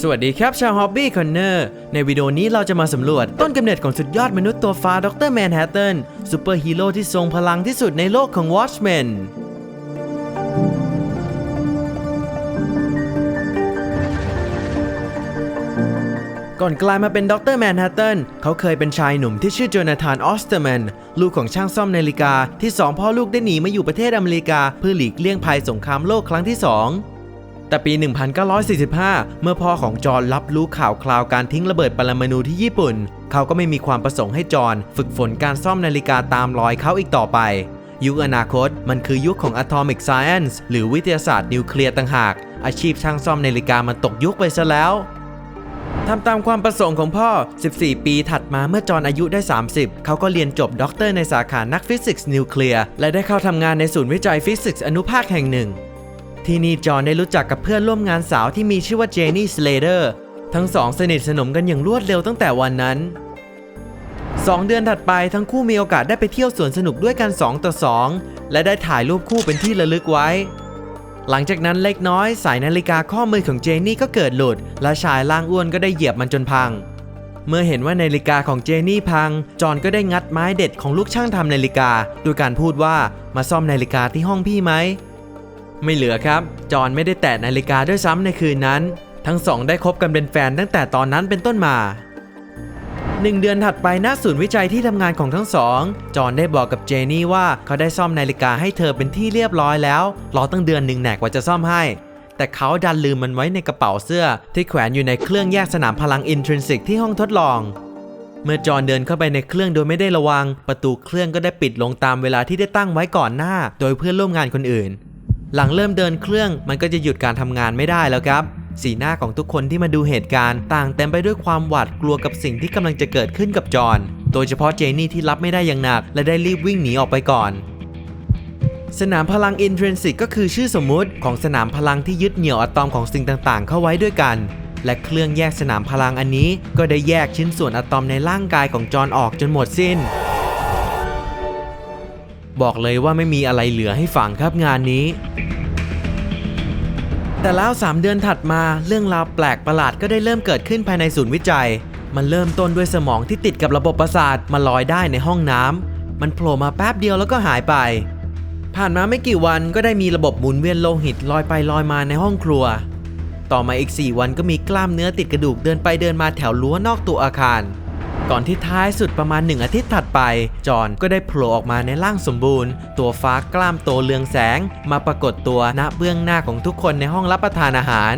สวัสดีครับชาวฮอบบี้คอนเนอร์ในวิดีโอนี้เราจะมาสำรวจต้นกำเนิดของสุดยอดมนุษย์ตัวฟ้าดรแมนฮัตตันซูเปอร์ฮีโร่ที่ทรงพลังที่สุดในโลกของ Watchmen ก่อนกลายมาเป็นดรแมนฮัตตันเขาเคยเป็นชายหนุ่มที่ชื่อโจนาธานออสเตอร์แมน ลูกของช่างซ่อมนาฬิกาที่สองพ่อลูกได้หนีมาอยู่ประเทศอเมริกา เพื่อหลีกเลี่ยงภัยสงครามโลกครั้งที่สอง แต่ปี 1945 เมื่อพ่อของจอห์นรับรู้ข่าวคราวการทิ้งระเบิดปรมาณูที่ญี่ปุ่น เขาก็ไม่มีความประสงค์ให้จอห์นฝึกฝนการซ่อมนาฬิกาตามรอยเขาอีกต่อไป ยุคอนาคตมันคือยุคของ Atomic Science หรือวิทยาศาสตร์นิวเคลียร์ต่างหาก อาชีพช่างซ่อมนาฬิกามันตกยุคไปซะแล้วทำตามความประสงค์ของพ่อ 14 ปีถัดมาเมื่อจอห์นอายุได้ 30 เขาก็เรียนจบด็อกเตอร์ในสาขานักฟิสิกส์นิวเคลียร์ และได้เข้าทำงานในศูนย์วิจัยฟิสิกส์อนุภาคแห่งหนึ่ง ที่นี่จอห์นได้รู้จักกับเพื่อนร่วมงานสาวที่มีชื่อว่าเจนี่สเลเดอร์ทั้งสองสนิทสนมกันอย่างรวดเร็วตั้งแต่วันนั้น 2 เดือนถัดไปทั้งคู่มีโอกาสได้ไปเที่ยวสวนสนุกด้วยกัน 2 ต่อ 2 และได้ถ่ายรูปคู่เป็นที่ระลึกไว้ หลังจากนั้นเล็กน้อยสายนาฬิกาข้อมือของเจนี่ก็เกิดหลุด และชายล่างอ้วนก็ได้เหยียบมันจนพัง เมื่อเห็นว่านาฬิกาของเจนี่พัง จอห์นก็ได้งัดไม้เด็ดของลูกช่างทำนาฬิกาโดยการพูดว่ามาซ่อมนาฬิกาที่ห้องพี่ไหม ไม่เหลือครับ จอห์นไม่ได้แตะนาฬิกาด้วยซ้ำในคืนนั้น ทั้งสองได้คบกันเป็นแฟนตั้งแต่ตอนนั้นเป็นต้นมาหนึ่งเดือนถัดไปณศูนย์วิจัยที่ทำงานของทั้งสอง จอห์นได้บอกกับเจนี่ว่าเขาได้ซ่อมนาฬิกาให้เธอเป็นที่เรียบร้อยแล้ว รอตั้งเดือนหนึ่งแหนกว่าจะซ่อมให้ แต่เขาดันลืมมันไว้ในกระเป๋าเสื้อ ที่แขวนอยู่ในเครื่องแยกสนามพลังอินทรินสิกที่ห้องทดลอง เมื่อจอห์นเดินเข้าไปในเครื่องโดยไม่ได้ระวัง ประตูเครื่องก็ได้ปิดลงตามเวลาที่ได้ตั้งไว้ก่อนหน้า โดยเพื่อนร่วมงานคนอื่น หลังเริ่มเดินเครื่องมันก็จะหยุดการทำงานไม่ได้แล้วครับ สีหน้าของทุกคนที่มาดูเหตุการณ์ต่างเต็มไปด้วยความหวาดกลัวกับสิ่งที่กำลังจะเกิดขึ้นกับจอห์นโดยเฉพาะเจนี่ที่รับไม่ได้อย่างหนัก และได้รีบวิ่งหนีออกไปก่อน สนามพลัง Intrinsic ก็คือชื่อสมมุติของสนามพลังที่ยึดเหนี่ยวอะตอมของสิ่งต่างๆ เข้าไว้ด้วยกัน และเครื่องแยกสนามพลังอันนี้ ก็ได้แยกชิ้นส่วนอะตอมในร่างกายของจอห์นออกจนหมดสิ้น บอกเลยว่าไม่มีอะไรเหลือให้ฝังครับงานนี้ แต่แล้ว 3 เดือนถัดมาเรื่องราวแปลกประหลาดก็ได้เริ่มเกิดขึ้นภายในศูนย์วิจัย มันเริ่มต้นด้วยสมองที่ติดกับระบบประสาทมาลอยได้ในห้องน้ำมันโผล่มาแป๊บเดียวแล้วก็หายไป ผ่านมาไม่กี่วันก็ได้มีระบบหมุนเวียนโลหิตลอยไปลอยมาในห้องครัว ต่อมาอีก 4 วันก็มีกล้ามเนื้อติดกระดูกเดินไปเดินมาแถวรั้วนอกตัวอาคาร ก่อนที่ท้ายสุดประมาณหนึ่งอาทิตย์ถัดไป จอนก็ได้โผล่ออกมาในร่างสมบูรณ์ ตัวฟ้ากล้ามโตเรืองแสง มาปรากฏตัวณเบื้องหน้าของทุกคนในห้องรับประทานอาหาร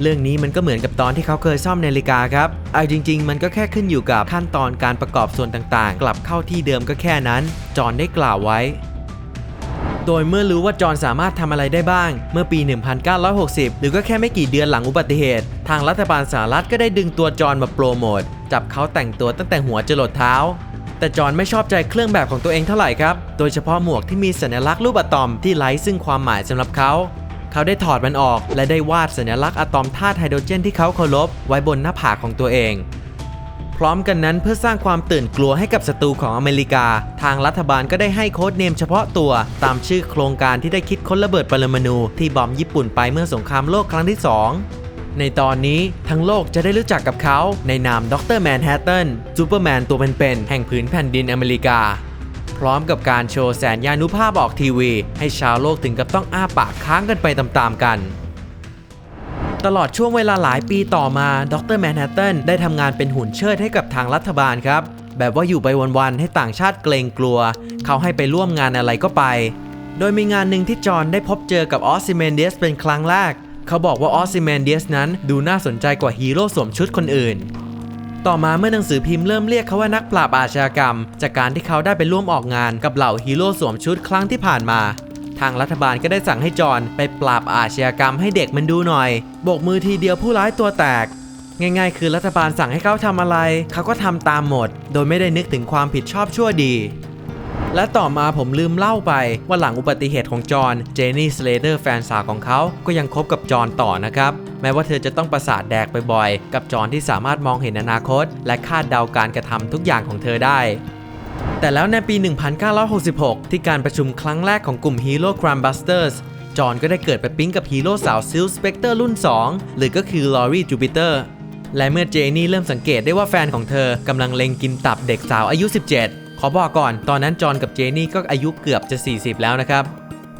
เรื่องนี้มันก็เหมือนกับตอนที่เขาเคยซ่อมนาฬิกาครับ เอาจริง ๆ มันก็แค่ขึ้นอยู่กับขั้นตอนการประกอบส่วนต่างๆ กลับเข้าที่เดิมก็แค่นั้น จอนได้กล่าวไว้ โดยเมื่อรู้ว่าจอห์นสามารถทำอะไรได้บ้าง เมื่อปี 1960 หรือก็แค่ไม่กี่เดือนหลังอุบัติเหตุ ทางรัฐบาลสหรัฐก็ได้ดึงตัวจอห์นมาโปรโมทจับเขาแต่งตัวตั้งแต่หัวจรดเท้า แต่จอห์นไม่ชอบใจเครื่องแบบของตัวเองเท่าไหร่ครับ โดยเฉพาะหมวกที่มีสัญลักษณ์รูปอะตอมที่ไร้ซึ่งความหมายสำหรับเขาเขาได้ถอดมันออก และได้วาดสัญลักษณ์อะตอมธาตุไฮโดรเจนที่เขาเคารพไว้บนหน้าผากของตัวเอง พร้อมกันนั้นเพื่อสร้างความตื่นกลัวให้กับศัตรูของอเมริกา ทางรัฐบาลก็ได้ให้โค้ดเนมเฉพาะตัว ตามชื่อโครงการที่ได้คิดค้นระเบิดปรมาณูที่บอมญี่ปุ่นไปเมื่อสงครามโลกครั้งที่ 2ในตอนนี้ทั้งโลกจะได้รู้จักกับเขาในนามด็อกเตอร์แมนฮัตตันซูเปอร์แมนตัวเป็นๆแห่งผืนแผ่นดินอเมริกา พร้อมกับการโชว์แสนยานุภาพออกทีวี ให้ชาวโลกถึงกับต้องอ้าปากค้างกันไปตามๆกัน ตลอดช่วงเวลาหลายปีต่อมาดรแมนฮัตตันได้ทำงานเป็นหุ่นเชิดให้กับทางรัฐบาลครับ แบบว่าอยู่ไปวันๆให้ต่างชาติเกรงกลัว เขาให้ไปร่วมงานอะไรก็ไป โดยมีงานหนึ่งที่จอห์นได้พบเจอกับออสซิเมนเดียสเป็นครั้งแรก เขาบอกว่าออสซิเมนเดียสนั้นดูน่าสนใจกว่าฮีโร่สวมชุดคนอื่น ต่อมาเมื่อหนังสือพิมพ์เริ่มเรียกเขาว่านักปราบอาชญากรรม จากการที่เขาได้ไปร่วมออกงานกับเหล่าฮีโร่สวมชุดครั้งที่ผ่านมา ทางรัฐบาลก็ได้สั่งให้จอห์นไปปราบอาชญากรรมให้เด็กมันดูหน่อยโบกมือทีเดียวผู้ร้ายตัวแตก ง่ายๆ คือรัฐบาลสั่งให้เขาทำอะไร เขาก็ทำตามหมด โดยไม่ได้นึกถึงความผิดชอบชั่วดีและต่อมาผมลืมเล่าไปว่าหลังอุบัติเหตุของจอห์น เจนนี่สเลเดอร์แฟนสาวของเขาก็ยังคบกับจอห์นต่อนะครับ แม้ว่าเธอจะต้องประสาทแดกไปบ่อยๆ กับจอห์นที่สามารถมองเห็นอนาคต และคาดเดาการกระทำทุกอย่างของเธอได้ แต่แล้วในปี 1966 ที่การประชุมครั้งแรกของกลุ่ม Hero Crime Busters จอห์นก็ได้เกิดไปปิ๊งกับฮีโร่สาวซิลสเปกเตอร์รุ่น 2 หรือก็คือลอรี่จูปิเตอร์และเมื่อเจนี่เริ่มสังเกตได้ว่าแฟนของเธอกำลังเล็งกินตับเด็กสาวอายุ 17 ขอบอกก่อน ตอนนั้นจอห์นกับเจนี่ก็อายุเกือบจะ 40 แล้วนะครับ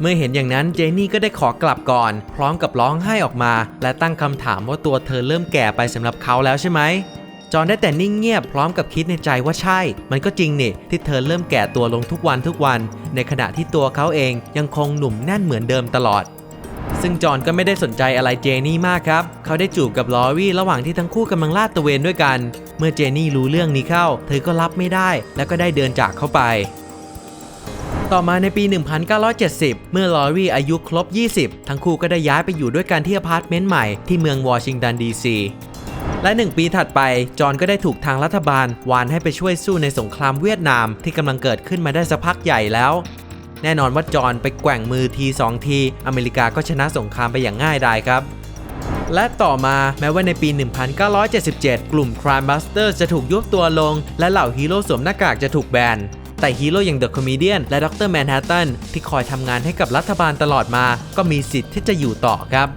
เมื่อเห็นอย่างนั้นเจนี่ก็ได้ขอกลับก่อน พร้อมกับร้องไห้ออกมา และตั้งคำถามว่าตัวเธอเริ่มแก่ไปสำหรับเขาแล้วใช่ไหม จอห์นได้แต่นิ่งเงียบพร้อมกับคิดในใจว่าใช่ มันก็จริงนี่ที่เธอเริ่มแก่ตัวลงทุกวันทุกวัน ในขณะที่ตัวเขาเองยังคงหนุ่มแน่นเหมือนเดิมตลอด ซึ่งจอห์นก็ไม่ได้สนใจอะไรเจนี่มากครับ เขาได้จูบกับลอรี่ระหว่างที่ทั้งคู่กำลังลาดตระเวนด้วยกัน เมื่อเจนี่รู้เรื่องนี้เข้า เธอก็รับไม่ได้ แล้วก็ได้เดินจากเข้าไปต่อมาในปี 1970 เมื่อลอรี่อายุครบ 20 ทั้งคู่ก็ได้ย้ายไปอยู่ด้วยกันที่อพาร์ตเมนต์ใหม่ที่เมืองวอชิงตันดีซี และ 1 ปีถัดไป จอห์นก็ได้ถูกทางรัฐบาลวานให้ไปช่วยสู้ในสงครามเวียดนามที่กำลังเกิดขึ้นมาได้สักพักใหญ่แล้ว แน่นอนว่าจอห์นไปแกว่งมือทีสองที อเมริกาก็ชนะสงครามไปอย่างง่ายดายครับและต่อมาแม้ว่าในปี 1977 กลุ่ม Crime Busters จะถูกยุบตัวลง และเหล่าฮีโร่สวมหน้ากากจะถูกแบน แต่ฮีโร่อย่าง The Comedian และดรแมนฮัตตันที่คอยทำงานให้กับรัฐบาลตลอดมา ก็มีสิทธิ์ที่จะอยู่ต่อครับ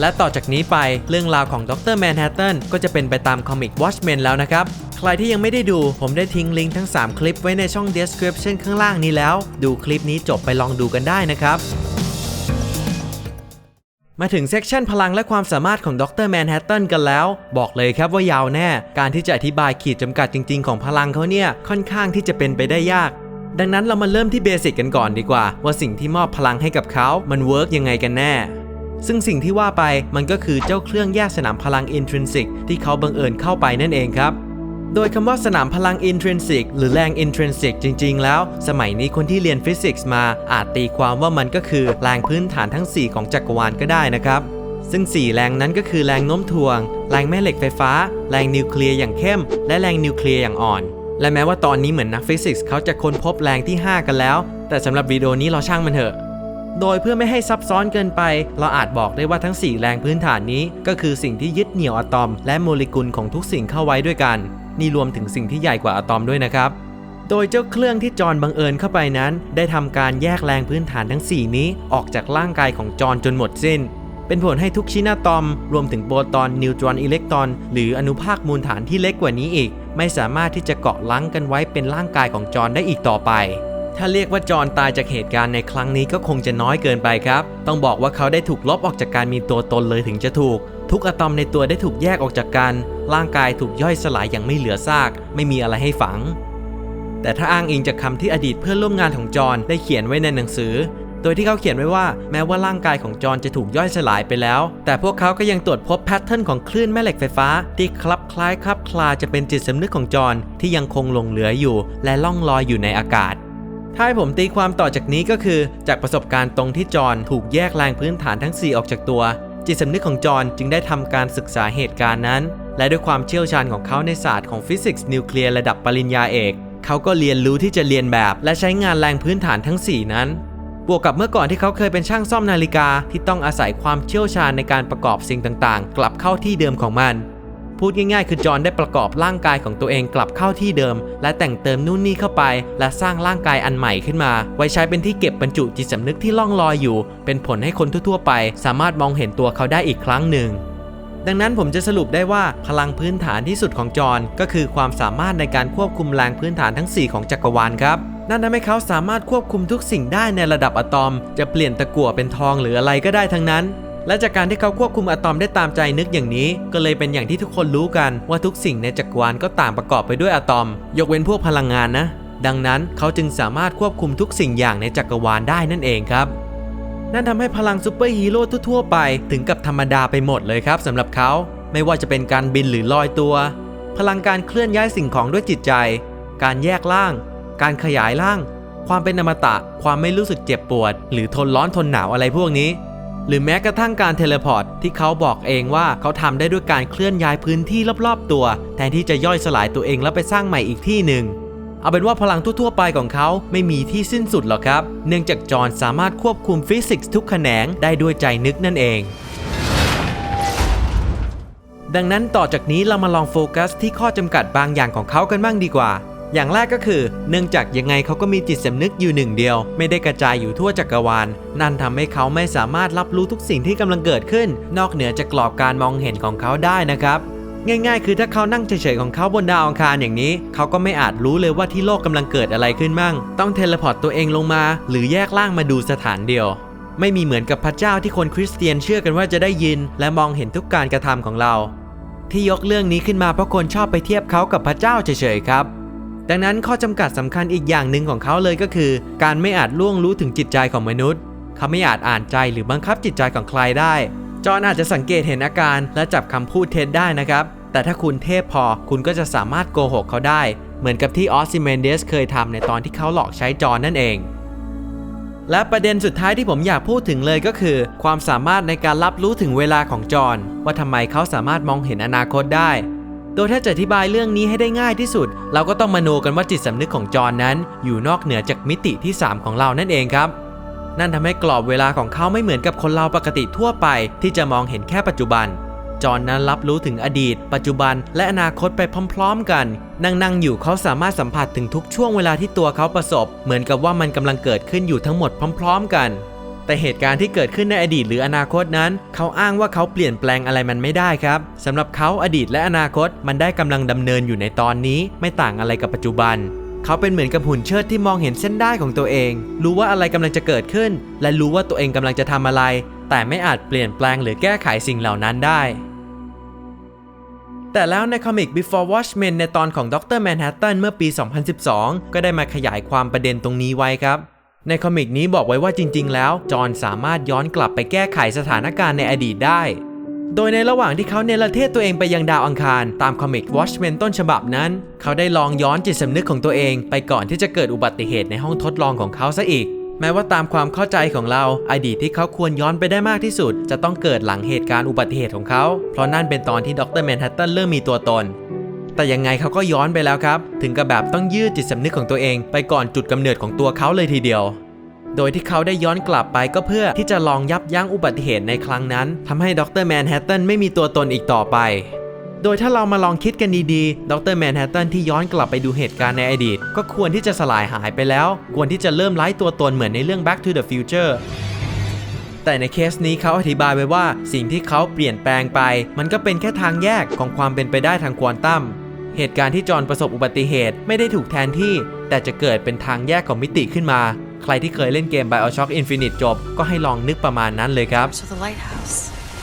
และต่อจากนี้ไปเรื่องราวของดรแมนฮัตตันก็จะเป็นไปตามคอมิก Watchmen แล้วนะครับ ใครที่ยังไม่ได้ดูผมได้ทิ้งลิงก์ทั้ง 3 คลิปไว้ในช่อง description ข้างล่างนี้แล้ว ดูคลิปนี้จบไปลองดูกันได้นะครับมาถึงเซกชันพลังและความสามารถของดรแมนฮัตตันกันแล้ว บอกเลยครับว่ายาวแน่ การที่จะอธิบายขีดจำกัดจริง ๆ ของพลังเขาเนี่ย ค่อนข้างที่จะเป็นไปได้ยาก ดังนั้นเรามาเริ่มที่เบสิกกันก่อนดีกว่า ว่าสิ่งที่มอบพลังให้กับเขา มันเวิร์กยังไงกันแน่ ซึ่งสิ่งที่ว่าไปมันก็คือเจ้าเครื่องแยกสนามพลัง intrinsic ที่เขาบังเอิญเข้าไปนั่นเองครับโดยคำว่าสนามพลัง intrinsic หรือแรง intrinsic จริง ๆ แล้ว สมัยนี้คนที่เรียนฟิสิกส์มาอาจตีความว่ามันก็คือแรงพื้นฐานทั้ง 4 ของจักรวาลก็ได้นะครับ ซึ่ง 4 แรงนั้นก็คือแรงโน้มถ่วง แรงแม่เหล็กไฟฟ้า แรงนิวเคลียร์อย่างเข้ม และแรงนิวเคลียร์อย่างอ่อน และแม้ว่าตอนนี้เหมือนนักฟิสิกส์เขาจะค้นพบแรงที่ 5 กันแล้ว แต่สำหรับวิดีโอนี้เราช่างมันเถอะ โดยเพื่อไม่ให้ซับซ้อนเกินไป เราอาจบอกได้ว่าทั้ง 4 แรงพื้นฐานนี้ ก็คือสิ่งที่ยึดเหนี่ยวอะตอม และโมเลกุลของทุกสิ่งเข้าไว้ด้วยกัน นี่รวมถึงสิ่งที่ใหญ่กว่าอะตอมด้วยนะครับโดยเจ้าเครื่องที่จอนบังเอิญเข้าไปนั้น ได้ทำการแยกแรงพื้นฐานทั้ง 4 นี้ ออกจากร่างกายของจอนจนหมดสิ้น เป็นผลให้ทุกชิ้นอะตอม รวมถึงโปรตอนนิวตรอนอิเล็กตรอน หรืออนุภาคมูลฐานที่เล็กกว่านี้อีก ไม่สามารถที่จะเกาะลังกันไว้เป็นร่างกายของจอนได้อีกต่อไป ถ้าเรียกว่าจอห์นตายจากเหตุการณ์ในครั้งนี้ก็คงจะน้อยเกินไปครับ ต้องบอกว่าเขาได้ถูกลบออกจากการมีตัวตนเลยถึงจะถูก ทุกอะตอมในตัวได้ถูกแยกออกจากกัน ร่างกายถูกย่อยสลายอย่างไม่เหลือซาก ไม่มีอะไรให้ฝัง แต่ถ้าอ้างอิงจากคำที่อดีตเพื่อนร่วมงานของจอห์นได้เขียนไว้ในหนังสือ โดยที่เขาเขียนไว้ว่าแม้ว่าร่างกายของจอห์นจะถูกย่อยสลายไปแล้ว แต่พวกเขาก็ยังตรวจพบแพทเทิร์นของคลื่นแม่เหล็กไฟฟ้า ที่คลับคล้ายคลับคลาจะเป็นจิตสำนึกของจอห์นที่ยังคงหลงเหลืออยู่ และล่องลอยอยู่ในอากาศ ถ้าให้ผมตีความต่อจากนี้ก็คือ จากประสบการณ์ตรงที่จอห์นถูกแยกแรงพื้นฐานทั้ง 4 ออกจากตัว จิตสำนึกของจอห์นจึงได้ทำการศึกษาเหตุการณ์นั้น และด้วยความเชี่ยวชาญของเขาในศาสตร์ของฟิสิกส์นิวเคลียร์ระดับปริญญาเอกเขาก็เรียนรู้ที่จะเรียนแบบ และใช้งานแรงพื้นฐานทั้ง 4 นั้นบวกกับเมื่อก่อนที่เขาเคยเป็นช่างซ่อมนาฬิกาที่ต้องอาศัยความเชี่ยวชาญในการประกอบสิ่งต่างๆ กลับเข้าที่เดิมของมัน พูดง่ายๆ คือจอห์นได้ประกอบร่างกายของตัวเองกลับเข้าที่เดิม และแต่งเติมนู่นนี่เข้าไป และสร้างร่างกายอันใหม่ขึ้นมา ไว้ใช้เป็นที่เก็บบรรจุจิตสำนึกที่ล่องลอยอยู่ เป็นผลให้คนทั่วๆไป สามารถมองเห็นตัวเขาได้อีกครั้งหนึ่งดังนั้นผมจะสรุปได้ว่าพลังพื้นฐานที่สุดของจอห์นก็คือความสามารถในการควบคุมแรงพื้นฐานทั้ง 4 ของจักรวาลครับนั่นทำให้เขาสามารถควบคุมทุกสิ่งได้ในระดับอะตอม จะเปลี่ยนตะกั่วเป็นทองหรืออะไรก็ได้ทั้งนั้น และจากการที่เขาควบคุมอะตอมได้ตามใจนึกอย่างนี้ ก็เลยเป็นอย่างที่ทุกคนรู้กันว่าทุกสิ่งในจักรวาลก็ต่างประกอบไปด้วยอะตอม ยกเว้นพวกพลังงานนะ ดังนั้นเขาจึงสามารถควบคุมทุกสิ่งอย่างในจักรวาลได้นั่นเองครับนั่นทำให้พลังซูเปอร์ฮีโร่ทั่วๆไปถึงกับธรรมดาไปหมดเลยครับสำหรับเขาไม่ว่าจะเป็นการบินหรือลอยตัว พลังการเคลื่อนย้ายสิ่งของด้วยจิตใจ การแยกร่าง การขยายร่าง ความเป็นอมตะ ความไม่รู้สึกเจ็บปวด หรือทนร้อนทนหนาวอะไรพวกนี้ หรือแม้กระทั่งการเทเลพอร์ตที่เขาบอกเองว่าเขาทำได้ด้วยการเคลื่อนย้ายพื้นที่รอบๆตัว แทนที่จะย่อยสลายตัวเองแล้วไปสร้างใหม่อีกที่หนึ่งเอาเป็นว่าพลังทั่ว ๆ ไปของเขาไม่มีที่สิ้นสุดหรอกครับ เนื่องจากจอห์นสามารถควบคุมฟิสิกส์ทุกแขนงได้ด้วยใจนึกนั่นเอง ดังนั้นต่อจากนี้เรามาลองโฟกัสที่ข้อจำกัดบางอย่างของเขากันบ้างดีกว่า อย่างแรกก็คือเนื่องจากยังไงเขาก็มีจิตสำนึกอยู่หนึ่งเดียว ไม่ได้กระจายอยู่ทั่วจักรวาล นั่นทำให้เขาไม่สามารถรับรู้ทุกสิ่งที่กำลังเกิดขึ้น นอกเหนือจากกรอบการมองเห็นของเขาได้นะครับง่ายๆ คือถ้าเขานั่งเฉยๆของเขาบนดาวอังคารอย่างนี้ เขาก็ไม่อาจรู้เลยว่าที่โลกกำลังเกิดอะไรขึ้นมั่ง ต้องเทเลพอร์ตตัวเองลงมา หรือแยกล่างมาดูสถานเดียว ไม่มีเหมือนกับพระเจ้าที่คนคริสเตียนเชื่อกันว่าจะได้ยิน และมองเห็นทุกการกระทำของเรา ที่ยกเรื่องนี้ขึ้นมาเพราะคนชอบไปเทียบเขากับพระเจ้าเฉยๆครับ ดังนั้นข้อจำกัดสำคัญอีกอย่างหนึ่งของเขาเลยก็คือ การไม่อาจล่วงรู้ถึงจิตใจของมนุษย์ เขาไม่อาจอ่านใจหรือบังคับจิตใจของใครได้ จอนอาจจะสังเกตเห็นอาการและจับคำพูดเท็จได้นะครับ แต่ถ้าคุณเทพพอคุณก็จะสามารถโกหกเขาได้ เหมือนกับที่ออสซิเมนเดสเคยทำในตอนที่เขาหลอกใช้จอนนั่นเอง และประเด็นสุดท้ายที่ผมอยากพูดถึงเลยก็คือ ความสามารถในการรับรู้ถึงเวลาของจอนว่าทำไมเขาสามารถมองเห็นอนาคตได้ โดยถ้าจะอธิบายเรื่องนี้ให้ได้ง่ายที่สุด เราก็ต้องมโนกันว่าจิตสำนึกของจอห์นนั้น อยู่นอกเหนือจากมิติที่ 3 ของเรานั่นเองครับนั่นทำให้กรอบเวลาของเขาไม่เหมือนกับคนเราปกติทั่วไป ที่จะมองเห็นแค่ปัจจุบัน จอห์นนั้นรับรู้ถึงอดีต ปัจจุบัน และอนาคตไปพร้อม ๆ กัน นั่งนั่งๆอยู่เขาสามารถสัมผัสถึงทุกช่วงเวลาที่ตัวเขาประสบ เหมือนกับว่ามันกำลังเกิดขึ้นอยู่ทั้งหมดพร้อม ๆ กัน แต่เหตุการณ์ที่เกิดขึ้นในอดีตหรืออนาคตนั้น เขาอ้างว่าเขาเปลี่ยนแปลงอะไรมันไม่ได้ครับสำหรับเขาอดีตและอนาคตมันได้กำลังดำเนินอยู่ในตอนนี้ ไม่ต่างอะไรกับปัจจุบัน เขาเป็นเหมือนกับหุ่นเชิดที่มองเห็นเส้นได้ของตัวเอง รู้ว่าอะไรกำลังจะเกิดขึ้น และรู้ว่าตัวเองกำลังจะทำอะไร แต่ไม่อาจเปลี่ยนแปลงหรือแก้ไขสิ่งเหล่านั้นได้แต่แล้วในคอมิก Before Watchmen ในตอนของดรแมนฮัตตันเมื่อปี 2012 ก็ได้มาขยายความประเด็นตรงนี้ไว้ครับ ในคอมิกนี้บอกไว้ว่าจริง ๆ แล้ว จอห์นสามารถย้อนกลับไปแก้ไขสถานการณ์ในอดีตได้ โดยในระหว่างที่เขาเนรเทศตัวเองไปยังดาวอังคาร ตามคอมิก Watchmen ต้นฉบับนั้น เขาได้ลองย้อนจิตสำนึกของตัวเอง ไปก่อนที่จะเกิดอุบัติเหตุในห้องทดลองของเขาซะอีก แม้ว่าตามความเข้าใจของเราอดีตที่เขาควรย้อนไปได้มากที่สุด จะต้องเกิดหลังเหตุการณ์อุบัติเหตุของเขา เพราะนั่นเป็นตอนที่ดรแมนฮัตตันเริ่มมีตัวตน แต่ยังไงเขาก็ย้อนไปแล้วครับ ถึงกับแบบต้องยืดจิตสำนึกของตัวเอง ไปก่อนจุดกำเนิดของตัวเขาเลยทีเดียวโดยที่เขาได้ย้อนกลับไปก็เพื่อที่จะลองยับยั้งอุบัติเหตุในครั้งนั้นทำให้ดรแมนฮัตตันไม่มีตัวตนอีกต่อไป โดยถ้าเรามาลองคิดกันดีๆ ดรแมนฮัตตันที่ย้อนกลับไปดูเหตุการณ์ในอดีต ก็ควรที่จะสลายหายไปแล้ว ควรที่จะเริ่มไร้ตัวตนเหมือนในเรื่อง Back to the Future แต่ในเคสนี้เขาอธิบายไว้ว่า สิ่งที่เขาเปลี่ยนแปลงไป มันก็เป็นแค่ทางแยกของความเป็นไปได้ทางควอนตัม เหตุการณ์ที่จอห์นประสบอุบัติเหตุไม่ได้ถูกแทนที่ แต่จะเกิดเป็นทางแยกของมิติขึ้นมา ใครที่เคยเล่นเกม BioShock Infinite จบ ก็ให้ลองนึกประมาณนั้นเลยครับ So the lighthouse.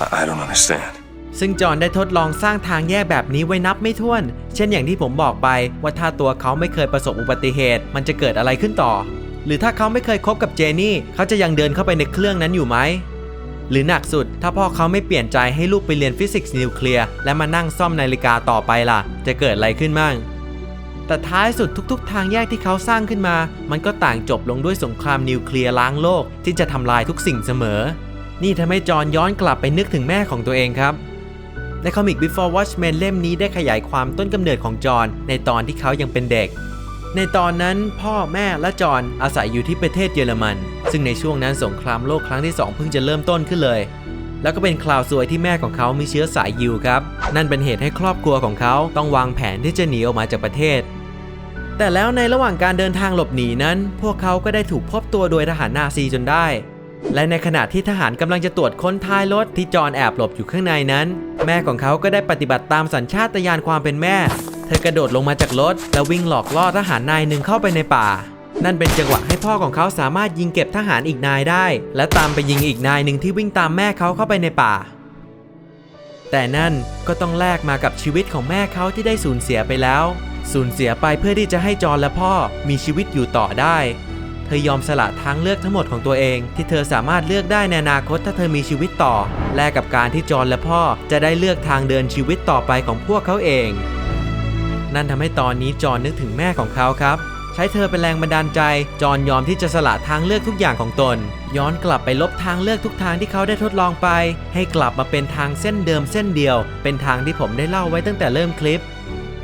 I, I don't understand. ซึ่งจอห์นได้ทดลองสร้างทางแยกแบบนี้ไว้นับไม่ถ้วน เช่นอย่างที่ผมบอกไปว่าถ้าตัวเขาไม่เคยประสบอุบัติเหตุ มันจะเกิดอะไรขึ้นต่อ หรือถ้าเขาไม่เคยคบกับเจนี่เขาจะยังเดินเข้าไปในเครื่องนั้นอยู่ไหม หรือหนักสุด ถ้าพ่อเขาไม่เปลี่ยนใจให้ลูกไปเรียนฟิสิกส์นิวเคลียร์และมานั่งซ่อมนาฬิกาต่อไปล่ะ จะเกิดอะไรขึ้นบ้าง แต่ท้ายสุดทุกๆ ทางแยกที่เขาสร้างขึ้นมา มันก็ต่างจบลงด้วยสงครามนิวเคลียร์ล้างโลกที่จะทำลายทุกสิ่งเสมอ นี่ทำให้จอห์นย้อนกลับไปนึกถึงแม่ของตัวเองครับในคอมิก Before Watchmen เล่มนี้ได้ขยายความต้นกำเนิดของจอห์นในตอนที่เขายังเป็นเด็ก ในตอนนั้นพ่อแม่และจอห์นอาศัยอยู่ที่ประเทศเยอรมัน ซึ่งในช่วงนั้นสงครามโลกครั้งที่ 2 เพิ่งจะเริ่มต้นขึ้นเลย แล้วก็เป็นคราวซวยที่แม่ของเขามีเชื้อสายยิวครับ นั่นเป็นเหตุให้ครอบครัวของเขาต้องวางแผนที่จะหนีออกมาจากประเทศ แต่แล้วในระหว่างการเดินทางหลบหนีนั้น พวกเขาก็ได้ถูกพบตัวโดยทหารนาซีจนได้ และในขณะที่ทหารกำลังจะตรวจค้นท้ายรถที่จอห์นแอบหลบอยู่ข้างในนั้น แม่ของเขาก็ได้ปฏิบัติตามสัญชาตญาณความเป็นแม่ เธอกระโดดลงมาจากรถ แล้ววิ่งหลอกล่อทหารนายหนึ่งเข้าไปในป่า นั่นเป็นจังหวะให้พ่อของเขาสามารถยิงเก็บทหารอีกนายได้ และตามไปยิงอีกนายหนึ่งที่วิ่งตามแม่เขาเข้าไปในป่า แต่นั่นก็ต้องแลกมากับชีวิตของแม่เขาที่ได้สูญเสียไปแล้ว สูญเสียไปเพื่อที่จะให้จอห์นและพ่อมีชีวิตอยู่ต่อได้ เธอยอมสละทางเลือกทั้งหมดของตัวเอง ที่เธอสามารถเลือกได้ในอนาคตถ้าเธอมีชีวิตต่อ แลกกับการที่จอห์นและพ่อจะได้เลือกทางเดินชีวิตต่อไปของพวกเขาเอง นั่นทำให้ตอนนี้จอห์นนึกถึงแม่ของเขาครับ ใช้เธอเป็นแรงบันดาลใจ จอห์นยอมที่จะสละทางเลือกทุกอย่างของตน ย้อนกลับไปลบทางเลือกทุกทางที่เขาได้ทดลองไป ให้กลับมาเป็นทางเส้นเดิมเส้นเดียว เป็นทางที่ผมได้เล่าไว้ตั้งแต่เริ่มคลิป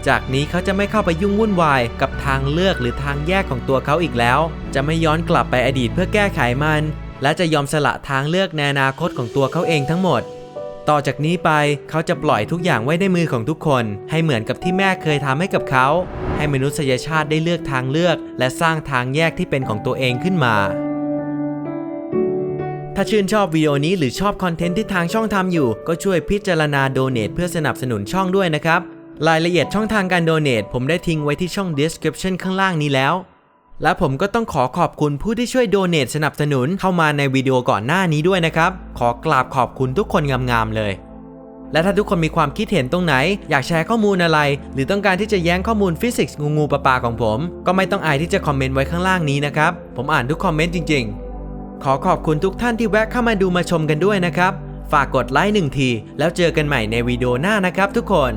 จากนี้เขาจะไม่เข้าไปยุ่งวุ่นวายกับทางเลือกหรือทางแยกของตัวเขาอีกแล้ว จะไม่ย้อนกลับไปอดีตเพื่อแก้ไขมัน และจะยอมสละทางเลือกในอนาคตของตัวเขาเองทั้งหมด ต่อจากนี้ไปเขาจะปล่อยทุกอย่างไว้ในมือของทุกคน ให้เหมือนกับที่แม่เคยทำให้กับเขา ให้มนุษยชาติได้เลือกทางเลือก และสร้างทางแยกที่เป็นของตัวเองขึ้นมาถ้าชื่นชอบวิดีโอนี้หรือชอบคอนเทนต์ที่ทางช่องทำอยู่ ก็ช่วยพิจารณาโดเน a t เพื่อสนับสนุนช่องด้วยนะครับ รายละเอียดช่องทางการโดเน a t ผมได้ทิ้งไว้ที่ช่อง description ข้างล่างนี้แล้ว และผมก็ต้องขอขอบคุณผู้ที่ช่วยโดเน a t สนับสนุนเข้ามาในวิดีโอก่อนหน้านี้ด้วยนะครับ ขอกราบขอบคุณทุกคนงามๆเลย และถ้าทุกคนมีความคิดเห็นตรงไหน อยากแชร์ข้อมูลอะไร หรือต้องการที่จะแย้งข้อมูลฟิสิกส์งูงูปลาปลาของผม ก็ไม่ต้องอายที่จะคอมเมนต์ไว้ข้างล่างนี้นะครับ ผมอ่านทุกคอมเมนต์จริง ๆ ขอขอบคุณทุกท่านที่แวะเข้ามาดูมาชมกันด้วยนะครับ ฝากกดไลค์หนึ่งที แล้วเจอกันใหม่ในวิดีโอหน้านะครับ ทุกคน